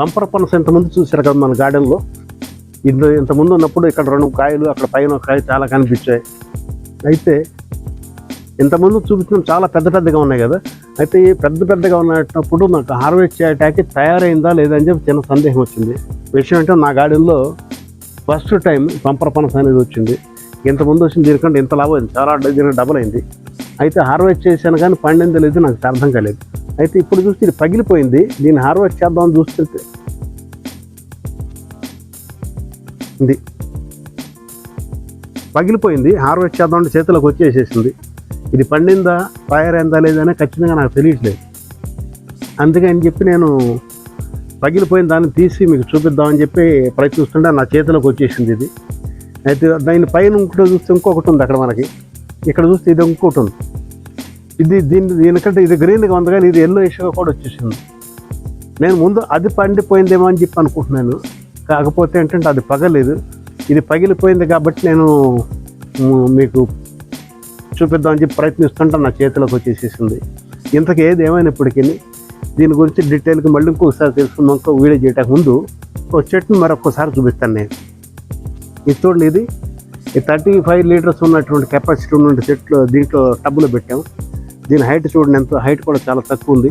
పంపర పనస ఇంతకుముందు చూశారు కదా మన గార్డెన్లో? ఇంత ఇంతకుముందు ఉన్నప్పుడు ఇక్కడ రెండు కాయలు అక్కడ పైన ఒక కాయ చాలా కనిపించాయి. అయితే ఇంతకుముందు చూపించడం చాలా పెద్ద పెద్దగా ఉన్నాయి కదా? అయితే ఈ పెద్ద పెద్దగా ఉన్నప్పుడు నాకు హార్వెస్ట్ చేయటానికి తయారైందా లేదని చెప్పి చిన్న సందేహం వచ్చింది. విషయం అంటే నా గార్డెన్లో ఫస్ట్ టైం పంపర పనస అనేది వచ్చింది. ఇంతకుముందు వచ్చింది దీనికంటే ఇంత లాభం అయింది. చాలా దీనికి డబల్ అయింది. అయితే హార్వెస్ట్ చేశాను కానీ పండింది లేదు నాకు అర్థం కాలేదు. అయితే ఇప్పుడు చూస్తే ఇది పగిలిపోయింది. దీన్ని హార్వెస్ట్ చేద్దామని చూస్తుంటే ఇది పగిలిపోయింది. హార్వెస్ట్ చేద్దామంటే చేతిలోకి వచ్చేసేసింది. ఇది పండిందా తయారైందా లేదనే ఖచ్చితంగా నాకు తెలియట్లేదు. అందుకని చెప్పి నేను పగిలిపోయిన దాన్ని తీసి మీకు చూపిద్దామని చెప్పి ప్రయత్నిస్తుంటే నా చేతిలోకి వచ్చేసింది ఇది. అయితే దాని పైన ఇంకోటి చూస్తే ఇంకొకటి ఉంది అక్కడ మనకి. ఇక్కడ చూస్తే ఇది ఇంకోటి ఉంది. ఇది దీని దీనికంటే ఇది గ్రీన్గా ఉంది కానీ ఇది ఎల్లో ఇష్యూగా కూడా వచ్చేసింది. నేను ముందు అది పండిపోయిందేమో అని చెప్పి అనుకుంటున్నాను. కాకపోతే ఏంటంటే అది పగలేదు. ఇది పగిలిపోయింది కాబట్టి నేను మీకు చూపిద్దామని చెప్పి ప్రయత్నిస్తుంటే నా చేతిలోకి వచ్చేసేసింది. ఇంతకు ఏది ఏమైనప్పటికీ దీని గురించి డీటెయిల్కి మళ్ళీ ఇంకొకసారి తెలుసుకుందాం. ఇంకో వీడియో చేయడానికి ముందు ఒక చెట్టుని మరొకసారి చూపిస్తాను నేను. ఇది చూడండి ఇది. ఈ థర్టీ ఫైవ్ లీటర్స్ ఉన్నటువంటి కెపాసిటీ ఉన్న చెట్లు దీంట్లో టబ్బులు పెట్టాము దీని హైట్ చూడండి ఎంత హైట్ కూడా చాలా తక్కువ ఉంది.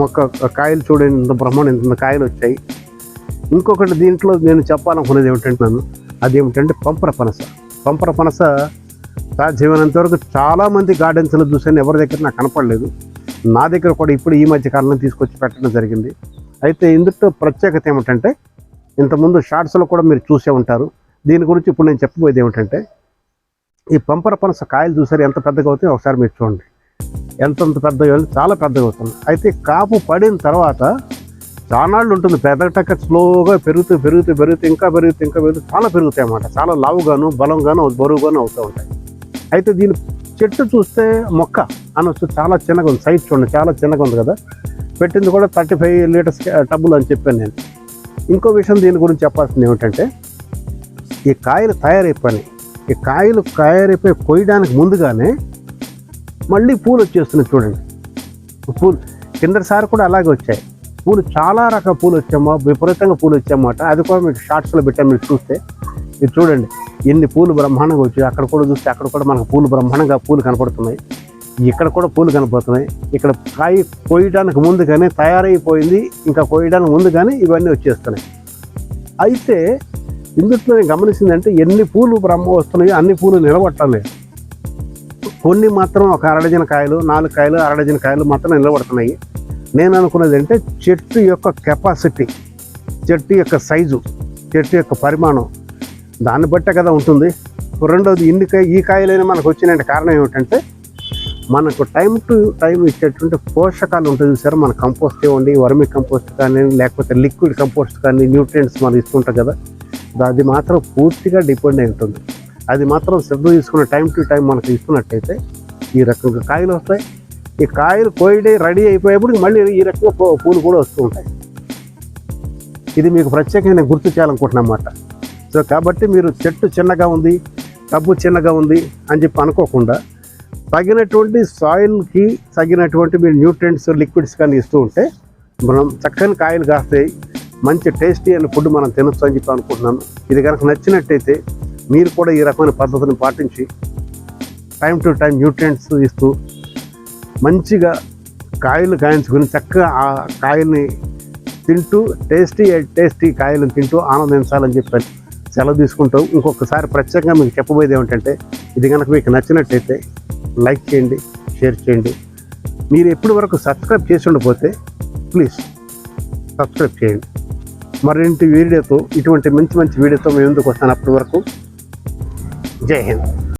మొక్క కాయలు చూడండి ఇంత బ్రహ్మాండం ఇంత కాయలు వచ్చాయి. ఇంకొకటి దీంట్లో నేను చెప్పాలనుకునేది ఏమిటంటే నన్ను అదేమిటంటే పంపర పనస. పంపర పనస సాధ్యమైనంత వరకు చాలామంది గార్డెన్స్లో చూసాను ఎవరి దగ్గర నాకు కనపడలేదు. నా దగ్గర కూడా ఇప్పుడు ఈ మధ్య కాలంలో తీసుకొచ్చి పెట్టడం జరిగింది. అయితే ఇందులో ప్రత్యేకత ఏమిటంటే ఇంతకుముందు షార్ట్స్లో కూడా మీరు చూసే ఉంటారు. దీని గురించి ఇప్పుడు నేను చెప్పబోయేది ఏమిటంటే ఈ పంపర పనస కాయలు చూసారు ఎంత పెద్దగా అవుతాయి ఒకసారి మీరు చూడండి. ఎంతంత పెద్దగా ఉంది, చాలా పెద్దగా అవుతుంది అయితే కాపు పడిన తర్వాత చానాళ్ళు ఉంటుంది. పెద్దటక్క స్లోగా పెరుగుతూ పెరుగుతూ పెరుగుతూ ఇంకా పెరుగుతూ ఇంకా పెరుగుతూ చాలా పెరుగుతాయి అన్నమాట. చాలా లావుగాను బలంగాను బరువుగాను అవుతూ ఉంటాయి. అయితే దీని చెట్టు చూస్తే మొక్క అనొచ్చు చాలా చిన్నగా ఉంది. సైజ్ చూడండి చాలా చిన్నగా ఉంది కదా. పెట్టింది కూడా థర్టీ ఫైవ్ లీటర్స్ టబ్బులు అని చెప్పాను నేను. ఇంకో విషయం దీని గురించి చెప్పాల్సింది ఏమిటంటే ఈ కాయలు తయారైపోయినాయి. ఈ కాయలు తయారైపోయి కొయ్యడానికి ముందుగానే మళ్ళీ పూలు వచ్చేస్తున్నాయి చూడండి. పూలు కిందసారి కూడా అలాగే వచ్చాయి. పూలు చాలా రకాల పూలు వచ్చామా విపరీతంగా పూలు వచ్చామాట అది కూడా మీకు షార్ట్స్లో పెట్టాను మీరు చూస్తే. మీరు చూడండి ఎన్ని పూలు బ్రహ్మాండంగా వచ్చాయి. అక్కడ కూడా చూస్తే అక్కడ కూడా మనకు పూలు బ్రహ్మాండంగా పూలు కనపడుతున్నాయి. ఇక్కడ కూడా పూలు కనపడుతున్నాయి. ఇక్కడ కాయ కోయడానికి ముందుగానే తయారైపోయింది ఇంకా కోయడానికి ముందుగానే ఇవన్నీ వచ్చేస్తున్నాయి. అయితే ఇందులో నేను గమనించిందంటే ఎన్ని పూలు బ్రహ్మ వస్తున్నాయో అన్ని పూలు నిలబట్టలేదు కొన్ని మాత్రం ఒక అరడజన కాయలు నాలుగు కాయలు అరడజన కాయలు మాత్రం నిలబడుతున్నాయి. నేను అనుకున్నది అంటే చెట్టు యొక్క కెపాసిటీ చెట్టు యొక్క సైజు చెట్టు యొక్క పరిమాణం దాన్ని బట్టే కదా ఉంటుంది. రెండోది ఇన్ని కాయ ఈ కాయలైనా మనకు వచ్చిన కారణం ఏమిటంటే మనకు టైం టు టైం ఇచ్చేటువంటి పోషకాలు ఉంటుంది సరే మన కంపోస్ట్ ఇవ్వండి వర్మి కంపోస్ట్ కానీ లేకపోతే లిక్విడ్ కంపోస్ట్ కానీ న్యూట్రియంట్స్ మనం ఇస్తుంటాం కదా. అది మాత్రం పూర్తిగా డిపెండ్ అయి ఉంటుంది అది మాత్రం శ్రద్ధ తీసుకున్న టైం టు టైం మనకు ఇస్తున్నట్టయితే ఈ రకంగా కాయలు వస్తాయి. ఈ కాయలు కోయడే రెడీ అయిపోయేప్పుడు మళ్ళీ ఈ రకంగా పూలు కూడా వస్తూ ఉంటాయి. ఇది మీకు ప్రత్యేకంగా నేను గుర్తు చేయాలనుకుంటున్నమాట సో కాబట్టి మీరు చెట్టు చిన్నగా ఉంది డబ్బు చిన్నగా ఉంది అని చెప్పి అనుకోకుండా తగినటువంటి సాయిల్కి తగినటువంటి మీరు న్యూట్రియంట్స్ లిక్విడ్స్ కానీ ఇస్తూ ఉంటే మనం చక్కని కాయలు కాస్తాయి. మంచి టేస్టీ అయిన ఫుడ్ మనం తినొచ్చు అని చెప్పి అనుకుంటున్నాను. ఇది కనుక నచ్చినట్టయితే మీరు కూడా ఈ రకమైన పద్ధతిని పాటించి టైం టు టైం న్యూట్రియంట్స్ ఇస్తూ మంచిగా కాయలు కాయించుకుని చక్కగా ఆ కాయల్ని తింటూ టేస్టీ టేస్టీ కాయలను తింటూ ఆనందించాలని చెప్పి సెలవు తీసుకుంటూ ఇంకొకసారి ప్రత్యేకంగా మీకు చెప్పబోయేది ఏమిటంటే ఇది కనుక మీకు నచ్చినట్టయితే లైక్ చేయండి షేర్ చేయండి. మీరు ఎప్పటి వరకు సబ్స్క్రైబ్ చేసి ఉండకపోతే ప్లీజ్ సబ్స్క్రైబ్ చేయండి. మరింటి వీడియోతో ఇటువంటి మంచి మంచి వీడియోతో మేము ఎందుకు వస్తాను అప్పటి వరకు. జై హింద్.